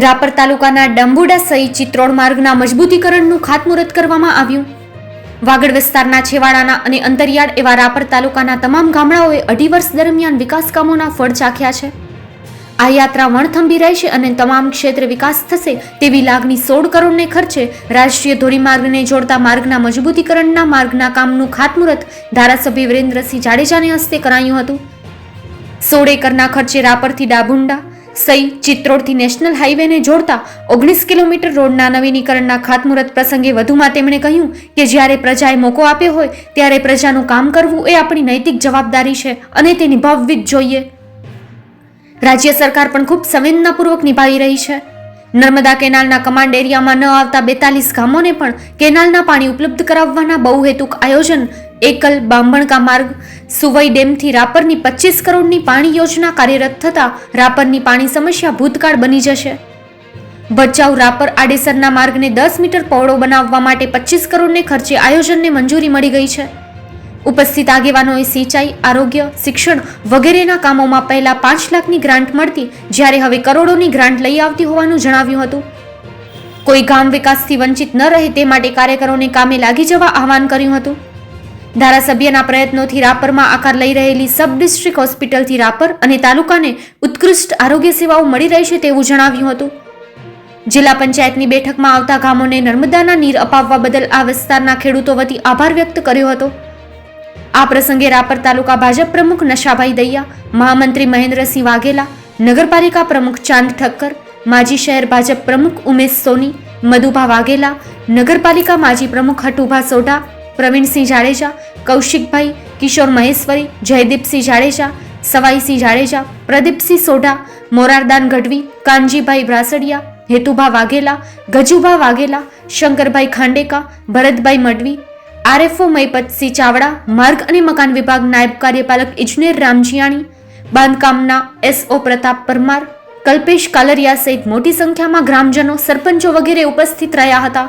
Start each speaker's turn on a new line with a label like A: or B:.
A: રાપર તાલુકાના ડંબુડા સહિત ચિત્રોડ માર્ગના મજબૂતીકરણનું ખાતમુહૂર્ત કરવામાં આવ્યું. વાગડ વિસ્તારના છેવાડાના અને અંતરિયાળ એવા રાપર તાલુકાના તમામ ગામડાઓએ અઢી વર્ષ દરમિયાન વિકાસ કામોના ફળ ચાખ્યા છે. આ યાત્રા વણથંભી રહેશે અને તમામ ક્ષેત્રે વિકાસ થશે તેવી લાગણી સોળ કરોડને ખર્ચે રાષ્ટ્રીય ધોરીમાર્ગને જોડતા માર્ગના મજબૂતીકરણના માર્ગના કામનું ખાતમુહૂર્ત ધારાસભ્ય વિરેન્દ્રસિંહ જાડેજાને હસ્તે કરાયું હતું. સોળ એકરના ખર્ચે રાપરથી ડાભુંડા સઈ ચિત્રોડથી નેશનલ હાઈવેને જોડતા ઓગણીસ કિલોમીટર રોડના નવીનીકરણના ખાતમુહૂર્ત પ્રસંગે વધુમાં તેમણે કહ્યું કે જ્યારે પ્રજાએ મોકો આપ્યો હોય ત્યારે પ્રજાનું કામ કરવું એ આપણી નૈતિક જવાબદારી છે અને તે નિભાવવી જ જોઈએ. રાજ્ય સરકાર પણ ખૂબ સંવેદનાપૂર્વક નિભાવી રહી છે. નર્મદા કેનાલના કમાન્ડ એરિયામાં ન આવતા બેતાલીસ ગામોને પણ કેનાલના પાણી ઉપલબ્ધ કરાવવાના બહુહેતુક આયોજન એકલ બાંભણકા માર્ગ સુવઈ ડેમથી રાપરની પચીસ કરોડની પાણી યોજના કાર્યરત થતાં રાપરની પાણી સમસ્યા ભૂતકાળ બની જશે. ભચાઉ રાપર આડેસરના માર્ગને દસ મીટર પહોળો બનાવવા માટે પચીસ કરોડને ખર્ચે આયોજનને મંજૂરી મળી ગઈ છે. ઉપસ્થિત આગેવાનોએ સિંચાઈ, આરોગ્ય, શિક્ષણ વગેરેના કામોમાં પહેલા પાંચ લાખની ગ્રાન્ટ મળતી જ્યારે હવે કરોડોની ગ્રાન્ટ લઈ આવતી હોવાનું જણાવ્યું હતું. કોઈ ગામ વિકાસથી વંચિત ન રહે તે માટે કાર્યકરોને કામે લાગી જવા આહવાન કર્યું હતું. ધારાસભ્યના પ્રયત્નોથી રાપરમાં આકાર લઈ રહેલી સબ ડિસ્ટ્રિક્ટ હોસ્પિટલથી રાપર અને તાલુકાને ઉત્કૃષ્ટ આરોગ્ય સેવાઓ મળી રહેશે તેવું જણાવ્યું હતું. જિલ્લા પંચાયતની બેઠકમાં આવતા ગામોને નર્મદાના નીર અપાવવા બદલ આ વિસ્તારના ખેડૂતો વતી આભાર વ્યક્ત કર્યો હતો. આ પ્રસંગે રાપર તાલુકા ભાજપ પ્રમુખ નશાભાઈ દૈયા, મહામંત્રી મહેન્દ્રસિંહ વાઘેલા, નગરપાલિકા પ્રમુખ ચાંદ ઠક્કર, માજી શહેર ભાજપ પ્રમુખ ઉમેશ સોની, મધુભા વાઘેલા, નગરપાલિકા માજી પ્રમુખ હટુભા સોઢા પ્રવીણસિંહ જાડેજા, કૌશિકભાઈ, કિશોર મહેશ્વરી, જયદીપસિંહ જાડેજા, સવાઈસિંહ જાડેજા, પ્રદીપસિંહ સોઢા, મોરારદાન ગઢવી, કાનજીભાઈ બ્રાસડિયા, હેતુભા વાઘેલા, ગજુભા વાઘેલા, શંકરભાઈ ખાંડેકા, ભરતભાઈ મડવી આરએફઓ મયપતસિંહ ચાવડા, માર્ગ અને મકાન વિભાગ નાયબ કાર્યપાલક ઇજનેર રામજીયાણી, બાંધકામના એસઓ પ્રતાપ પરમાર, કલ્પેશ કાલરિયા સહિત મોટી સંખ્યામાં ગ્રામજનો, સરપંચો વગેરે ઉપસ્થિત રહ્યા હતા.